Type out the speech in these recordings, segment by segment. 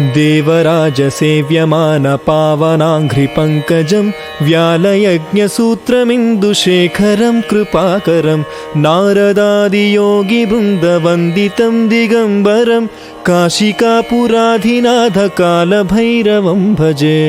देवराजसेव्यमानपावनाङ्घ्रिपङ्कजं व्यालयज्ञसूत्रमिन्दुशेखरं कृपाकरं नारदादियोगिवृन्दवन्दितं दिगम्बरं काशिकापुराधिनाथकालभैरवं भजे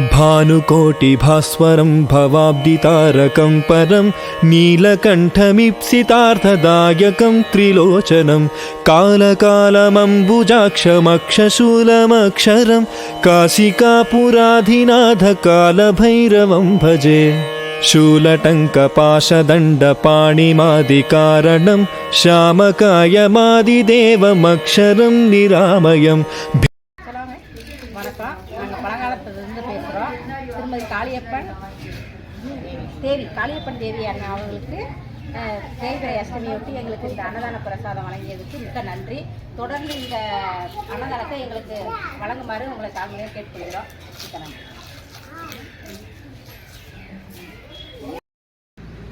भानुकोटिभास्वरं भवाब्दितारकं परं नीलकण्ठमीप्सितार्थदायकं त्रिलोचनं कालकालमम्बुजाक्षमक्षशूलमक्षरं काशिकापुराधिनाथकालभैरवं भजे शूलटङ्कपाशदण्डपाणिमादिकारणं श्यामकायमादिदेवमक्षरं निरामयम् தேவி காளியப்பன் தேவியான அவர்களுக்கு தேய்பிரை அஷ்டமியொட்டி எங்களுக்கு இந்த அன்னதான பிரசாதம் வழங்கியதுக்கு மிக்க நன்றி. தொடர்ந்து இந்த அன்னதானத்தை எங்களுக்கு வழங்குமாறு உங்களை தாங்களே கேட்டுக்கொள்கிறோம். மிக்க நன்றி.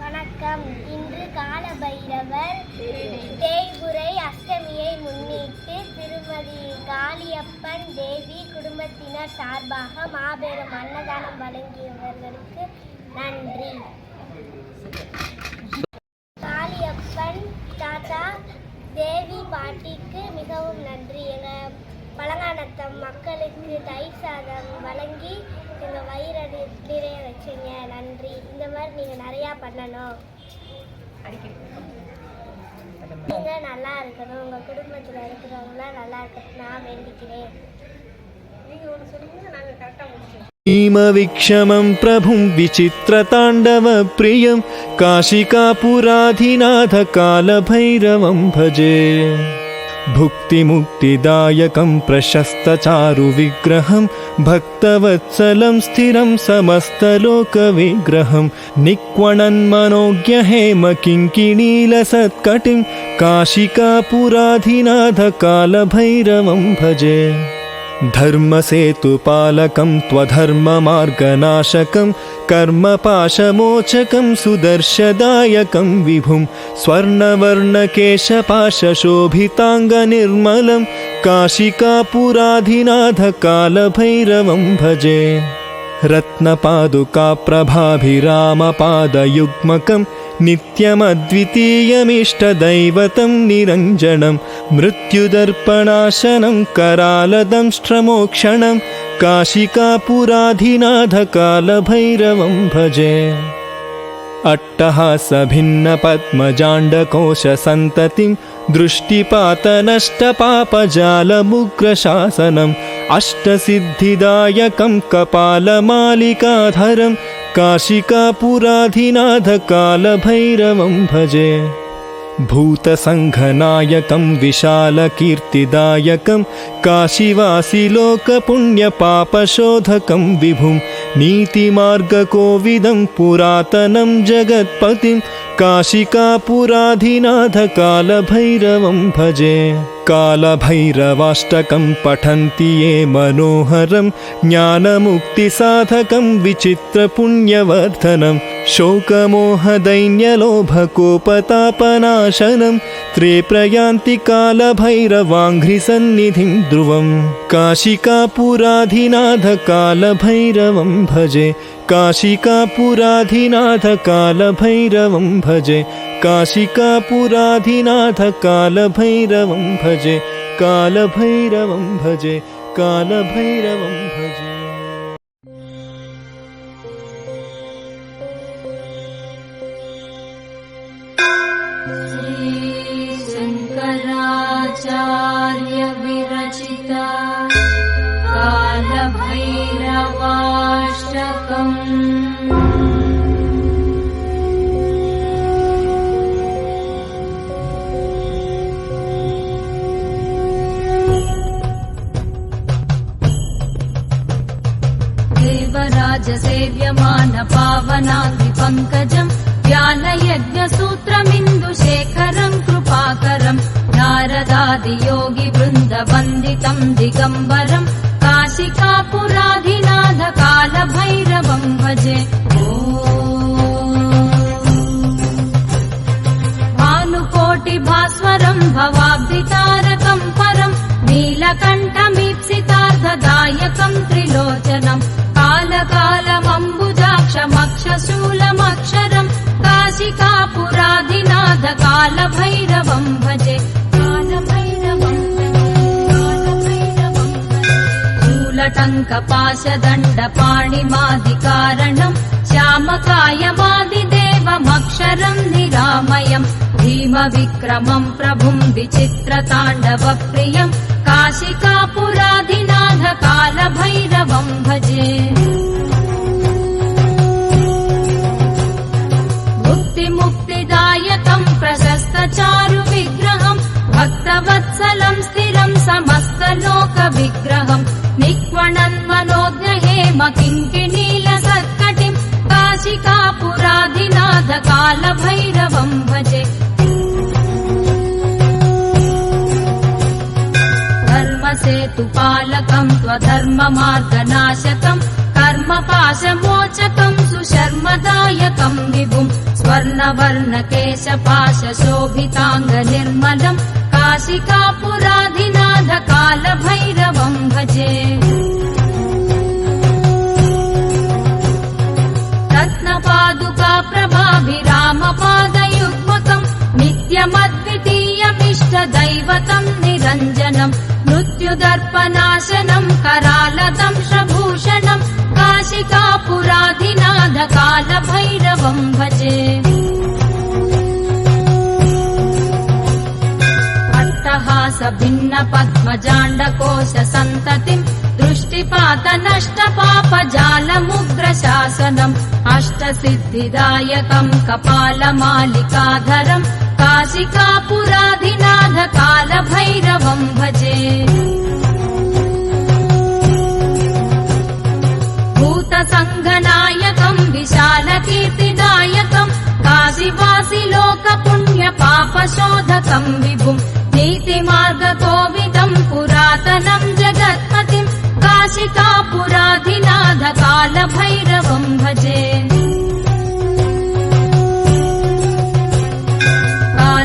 வணக்கம். இன்று கால பைரவர் தேய்புரை முன்னிட்டு திருமதி காளியப்பன் தேவி குடும்பத்தினர் சார்பாக மாபெரும் அன்னதானம் வழங்கியவர்களுக்கு நன்றி. காளியப்பன் தாத்தா தேவி பாட்டிக்கு மிகவும் நன்றி எங்கள் பழங்கானத்தம் மக்களுக்கு தயிர் சாதம் வழங்கி எங்கள் வயிறு நிறைய வச்சீங்க. நன்றி. இந்த மாதிரி நீங்கள் நிறையா பண்ணணும். நீங்கள் நல்லா இருக்கணும் உங்கள் குடும்பத்தில் இருக்கிறவங்களாம் நல்லா இருக்கணும் நான் வேண்டிக்கிறேன் நீங்கள் ஒன்று சொல்லுங்க நாங்கள் கரெக்டாக முடிச்சோம் भीमविक्षमं प्रभुं विचित्रताण्डवप्रियं काशिकापुराधिनाथकालभैरवं भजे भुक्तिमुक्तिदायकं प्रशस्तचारुविग्रहं भक्तवत्सलं स्थिरं समस्तलोकविग्रहं निक्वणन्मनोज्ञहेम किङ्किणीलसत्कटिं काशिकापुराधिनाथकालभैरवं भजे धर्मसेतुपालकं त्वधर्ममार्गनाशकं कर्मपाशमोचकं सुदर्शदायकं विभुं स्वर्णवर्णकेशपाशशोभिताङ्गनिर्मलं काशिकापुराधिनाथकालभैरवं भजे रत्नपादुकाप्रभाभिरामपादयुग्मकं नित्यमद्वितीयमिष्टदैवतं निरञ्जनं मृत्युदर्पणाशनं करालदंष्ट्रमोक्षणं काशिकापुराधिनाथकालभैरवं भजे। अट्टहासभिन्नपद्मजाण्डकोशसन्ततिं दृष्टिपातनष्टपापजालमुग्रशासनम् अष्टसिद्धिदायकं कपालमालिकाधरं काशिकापुराधिनाथकालभैरवं भजे। भूतसङ्घनायकं विशालकीर्तिदायकं काशीवासिलोकपुण्यपापशोधकं विभुं नीतिमार्गकोविदं पुरातनं जगत्पतिं काशिकापुराधिनाथकालभैरवं भजे कालभैरवाष्टकं पठन्ति ये मनोहरं ज्ञानमुक्तिसाधकं विचित्रपुण्यवर्धनं शोकमोहदैन्यलोभकोपतापनाशनं त्रे प्रयान्ति कालभैरवाङ्घ्रिसन्निधिं ध्रुवं काशिकापुराधिनाथकालभैरवं भजे काशिकापुराधिनाथकालभैरवं भजे काशिकापुराधिनाथकालभैरवं भजे कालभैरवं भजे कालभैरवं भजे पावनाग्निपङ्कजम् व्यालयज्ञसूत्रमिन्दुशेखरम् कृपाकरम् नारदादियोगिवृन्दवन्दितम् दिगम्बरम् काशिकापुराधिनाथकालभैरवम् भजे। ॐ भानुकोटिभास्वरम् भवाब्दितारकम् परम् नीलकण्ठमीप्सि सिद्धिदायकम् त्रिलोचनम् कालकालमम्बुजाक्षमक्षशूलमक्षरम् काशिकापुराधिनाथ कालभैरवम् भजे कालभैरवम् शूलटङ्कपाशदण्डपाणिमादिकारणम् श्यामकायमादिदेवमक्षरम् निरामयम् भीमविक्रमम् प्रभुम् विचित्रताण्डवप्रियम् काशिकापुराधिनाथ कालभैरवम् भजे। मुक्तिमुक्तिदायकम् प्रशस्तचारु विग्रहम् भक्तवत्सलम् स्थिरम् समस्तलोकविग्रहम् निक्वणन्मनोज्ञहेम किङ्किणीलसत्कटिम् काशिकापुराधिनाथ कालभैरवम् भजे धर्मसेतुपालकम् त्वधर्ममार्गनाशकम् कर्मपाशमोचकम् सुशर्मदायकम् विभुम् स्वर्णवर्णकेशपाशशोभिताङ्गनिर्मलम् काशिकापुराधिनाथ कालभैरवम् भजे। रत्नपादुका प्रभाभिरामपादयुग्मकम् नित्यमद्वितीयमिष्टदैवतम् निरञ्जनम् करालदम् शभूषणम् काशिकापुराधिनाथ कालभैरवम् भजे। अट्टहास भिन्न पद्मजाण्डकोश सन्ततिम् दृष्टिपात नष्ट पाप जालमुग्रशासनम् अष्टसिद्धिदायकम् कपालमालिकाधरम् काशिकापुराधिनाथ कालभैरवम् भजे। भूतसङ्घनायकम् विशालकीर्तिदायकम् काशिवासि लोकपुण्यपापशोधकम् विभुम् नीतिमार्गकोविदम् पुरातनम् जगत्पतिम् काशिकापुराधिनाथ कालभैरवम् भजे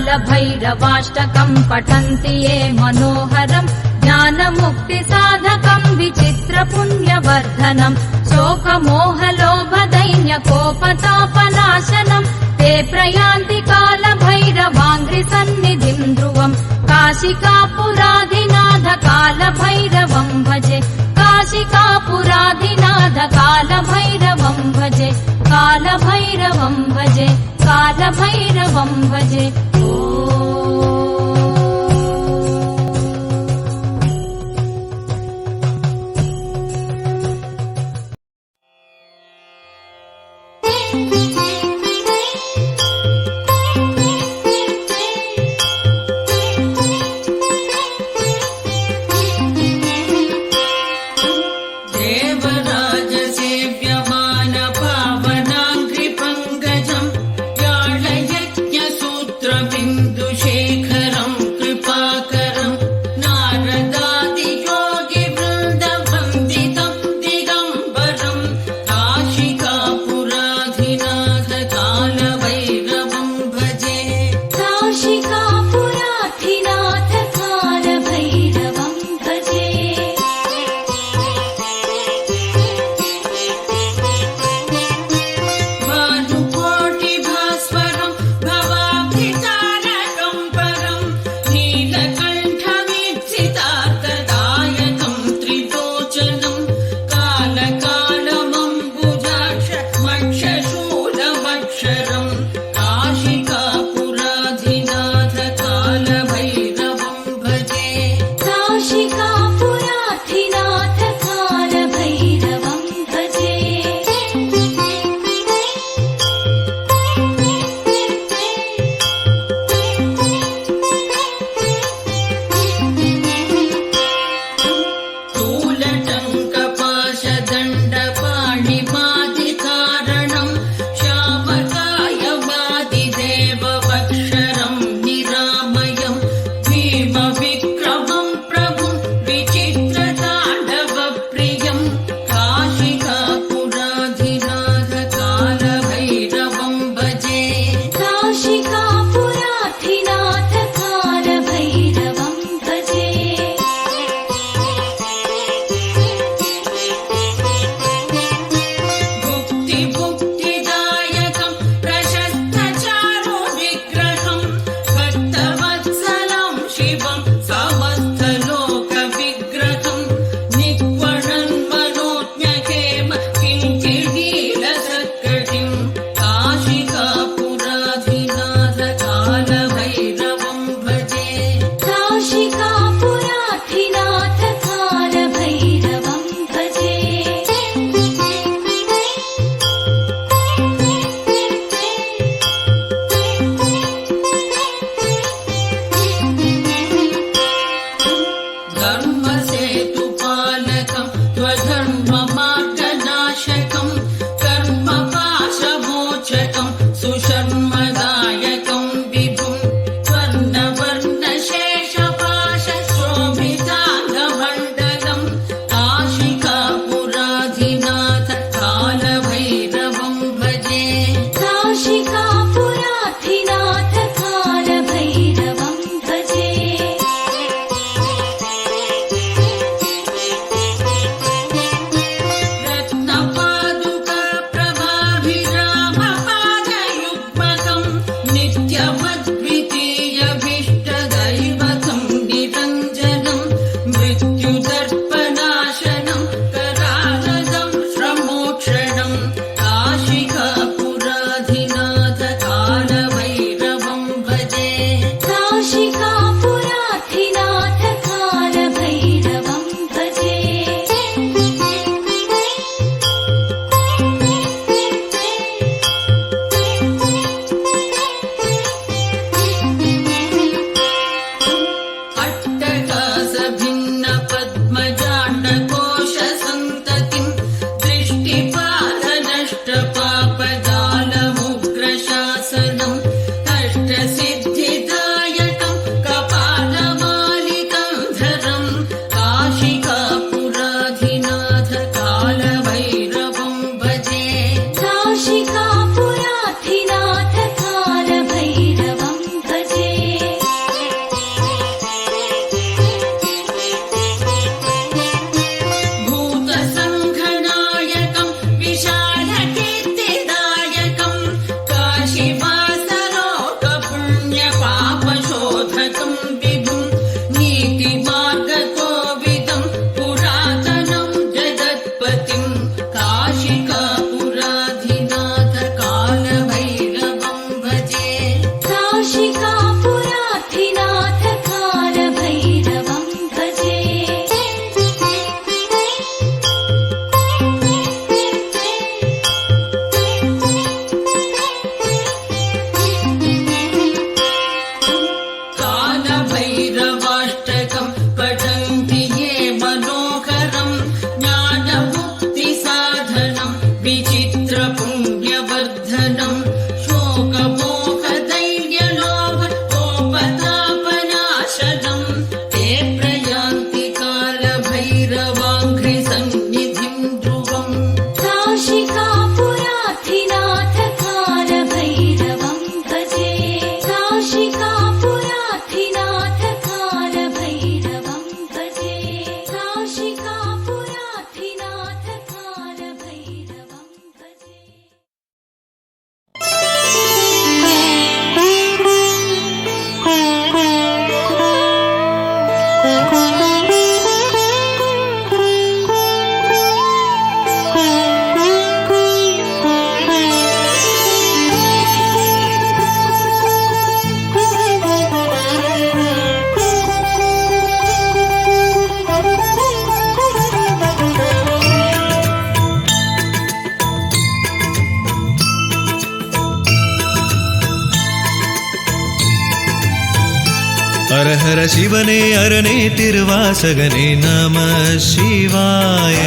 कालभैरवाष्टकम् पठन्ति ये मनोहरम् ज्ञानमुक्तिसाधकम् विचित्रपुण्यवर्धनम् शोकमोहलोभदैन्यकोपतापनाशनम् ते प्रयान्ति कालभैरवाङ्घ्रिसन्निधिम् ध्रुवम् काशिकापुराधिनाथ कालभैरवम् भजे। काशिकापुराधिनाथ कालभैरवम् भजे। कालभैरवम् भजे कालभैरवम् भजे। ओ you that ஹர சிவனே அரணே திருவாசகனே நம சிவாய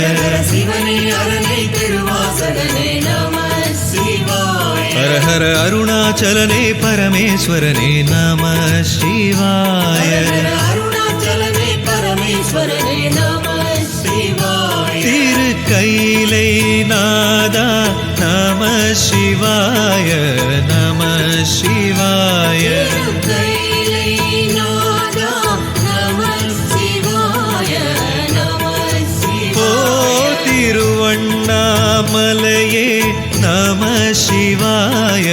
ஹர ஹர அருணாச்சலனே பரமேஸ்வரனே நம சிவாய திருக்கையிலை நாதா நம சிவாய நம சிவாய சிவாய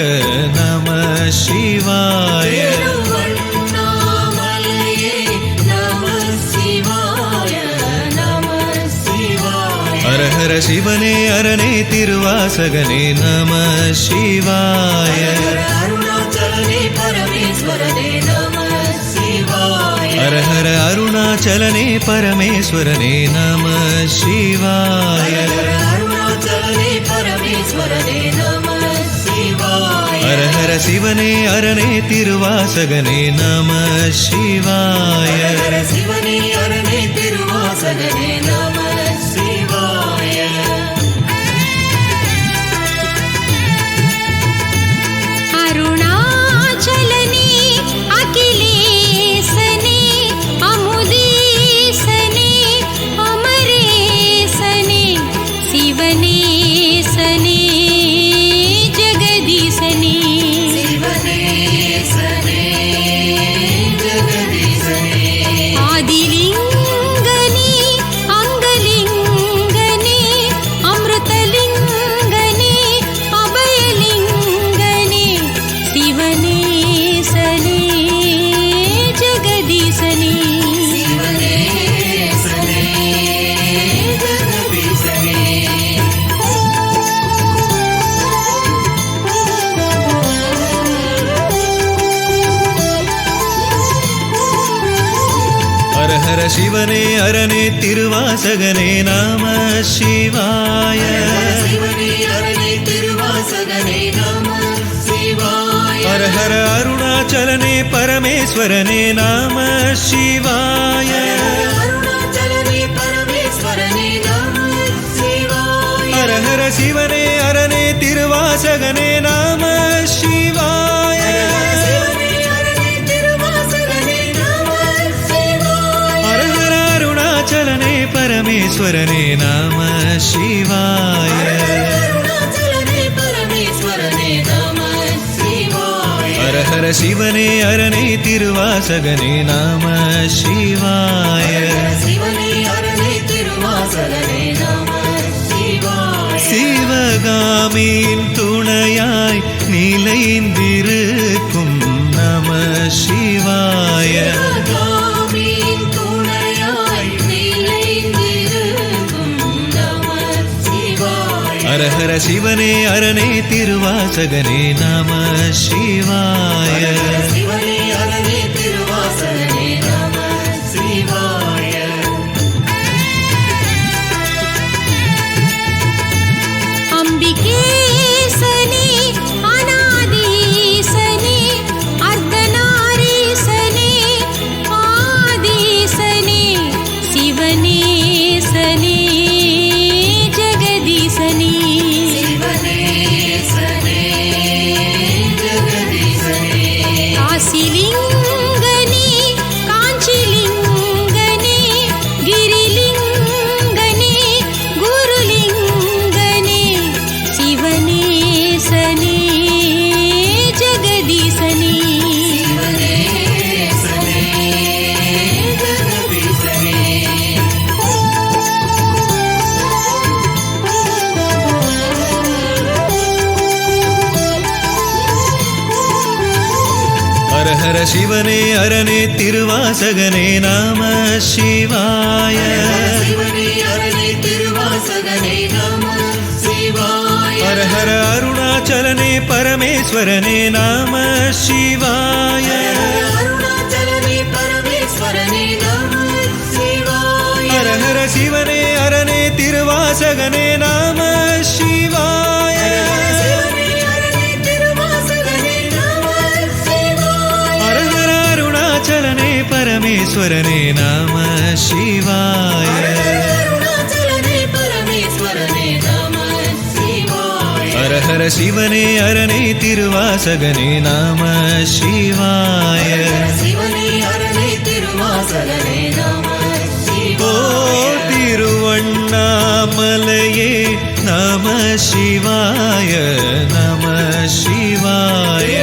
நம சிவாய. ஹர சிவனே அரணே திருவாசகனே நம சிவாய. ஹர ஹர அருணாச்சலனே பரமேஸ்வரனே நம சிவாய. ஹர ஹர சிவனே அரணே திருவாசகனே நம சிவாய. சிவனே அரணே திருவாசகனே நம அரணே திருவாசகனே நம சிவாய. ஹர ஹர அருணாச்சலனே பரமேஸ்வரனே நம சிவாய. ஹர ஹர சிவனே அரணே திருவாசகனே நம நம சிவாய ஹர ஹர சிவனே அரணே திருவாசகனே நம சிவாய சிவகாமியின் शिवने अरणे तिरुवाचगने नाम शिवाय। சிவனே அரணே திருவாசகனே நம சிவாய. ஹர ஹர அருணாச்சலனே பரமேஸ்வரனே நம சிவாய. ஹர ஹர சிவனே அரணே திருவாசகனே நம சிவாய. பரமேஸ்வரனே நம சிவாய அருணாச்சலனே பரமேஸ்வரனே நம சிவாய ஹர ஹர சிவனே அரணே திருவாசகனே நம சிவாய சிவனே அரணே திருவாசகனே நம ஓ சிவாய திருவண்ணாமலையே நம சிவாய நம சிவாய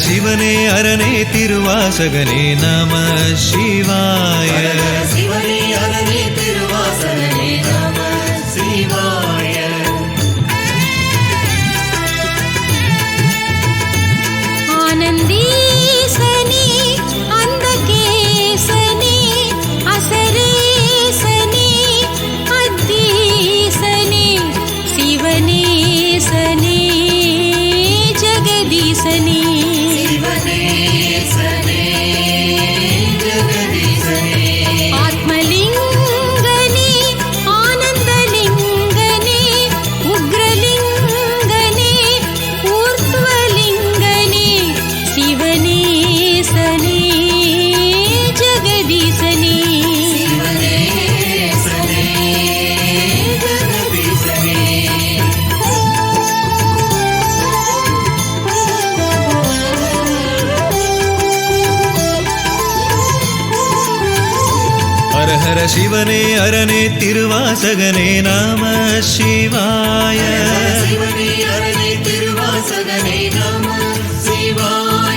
சிவனே அரணே திருவாசகனே நம சிவாய. சிவனே அரணே சிவனே அரணே திருவாசகனே நம சிவாய.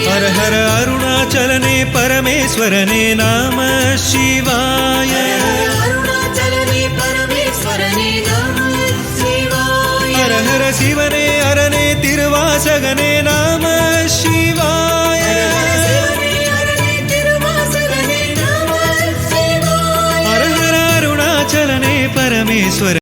ஹர ஹர அருணாச்சலனே பரமேஸ்வரனே நம சிவாய. ஹர ஹர சிவனே அரனே திருவாசகனே நம சிவாய. ശരണേ പരമേശ്വര